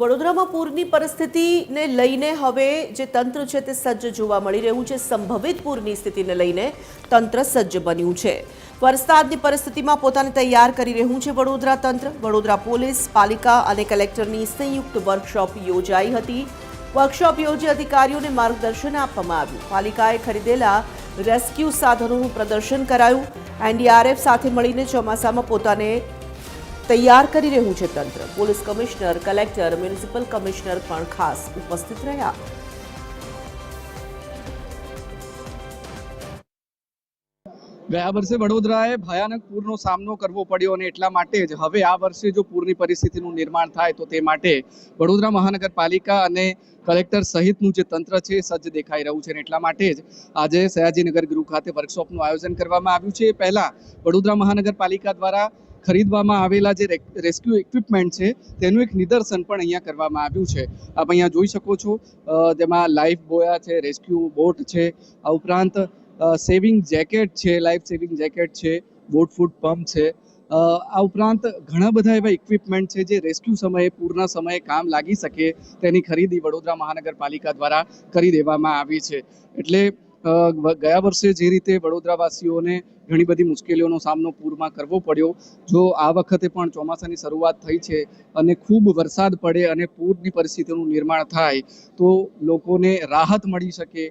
વડોદરામાં પૂરની પરિસ્થિતિને લઈને હવે જે તંત્ર છે તે સજ્જ જોવા મળી રહ્યું છે. સંભવિત પૂરની સ્થિતિને લઈને તંત્ર સજ્જ બન્યું છે. વરસાદની પરિસ્થિતિમાં પોતાને તૈયાર કરી રહ્યું છે વડોદરા તંત્ર. વડોદરા પોલીસ, પાલિકા અને કલેક્ટરની સંયુક્ત વર્કશોપ યોજાઈ હતી. વર્કશોપ યોજી અધિકારીઓને માર્ગદર્શન આપવામાં આવ્યું. પાલિકાએ ખરીદેલા રેસ્ક્યુ સાધનોનું પ્રદર્શન કરાયું. એનડીઆરએફ સાથે મળીને ચોમાસામાં પોતાને તૈયાર કરી રહ્યું છે તંત્ર. Police commissioner, collector, municipal commissioner પણ ખાસ ઉપસ્થિત રહ્યા. ગયા વર્ષે વડોદરાએ ભયાનક પૂરનો સામનો કરવો પડ્યો અને એટલા માટે જ હવે આ વર્ષે જો પૂરની પરિસ્થિતિનું નિર્માણ થાય તો તે માટે વડોદરા મહાનગરપાલિકા અને કલેક્ટર સહિતનું જે તંત્ર છે સજ્જ દેખાઈ રહ્યું છે અને એટલા માટે જ આજે સયાજીનગર ગૃહ ખાતે વર્કશોપનું આયોજન કરવામાં આવ્યું છે. પહેલા વડોદરા મહાનગરપાલિકા દ્વારા ખરીદવામાં આવેલા જે રેસ્ક્યુ ઇક્વિપમેન્ટ છે, તેનું એક નિદર્શન પણ અહીંયા કરવામાં આવ્યું છે. આપ અહીંયા જોઈ શકો છો જેમાં લાઈફ બોયા છે, રેસ્ક્યુ બોટ છે, આ ઉપરાંત સેવિંગ જેકેટ છે, લાઈફ સેવિંગ જેકેટ છે, બોટ ફૂડ પંપ છે. આ ઉપરાંત ઘણા બધા એવા ઇક્વિપમેન્ટ છે જે રેસ્ક્યુ સમયે, પૂરના સમયે કામ લાગી શકે તેની ખરીદી વડોદરા મહાનગરપાલિકા દ્વારા કરી દેવામાં આવી છે. એટલે ગયા વર્ષે જે રીતે વડોદરાવાસીઓને ઘણી બધી મુશ્કેલીઓનો સામનો પૂરમાં કરવો પડ્યો, જો આ વખતે પણ ચોમાસાની શરૂઆત થઈ છે અને ખૂબ વરસાદ પડે અને પૂરની પરિસ્થિતિનું નિર્માણ થાય, તો લોકોને રાહત મળી શકે.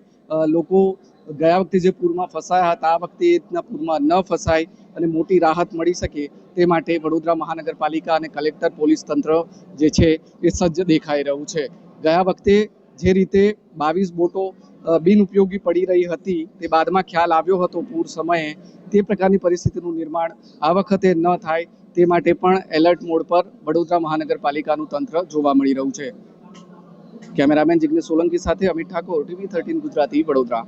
લોકો ગયા વખતે જે પૂરમાં ફસાયા હતા, આ વખતે એના પૂરમાં ન ફસાય અને મોટી રાહત મળી શકે. તે માટે વડોદરા મહાનગરપાલિકા અને કલેક્ટર, પોલીસ તંત્ર જે છે એ સજ્જ દેખાઈ રહ્યું છે. ગયા વખતે જે રીતે બાવીસ બોટો બિનઉપયોગી પડી રહી હતી. તે બાદમાં ખ્યાલ આવ્યો હતો પૂર સમયે તે પ્રકારની પરિસ્થિતિનું નિર્માણ આ વખતે ન થાય તે માટે પણ એલર્ટ મોડ પર વડોદરા મહાનગરપાલિકાનું તંત્ર જોવા મળી રહ્યું છે. કેમેરામેન જિગ્નેશ સોલંકી સાથે અમિત ઠાકોર, ટીવી થર્ટીન ગુજરાતી, વડોદરા.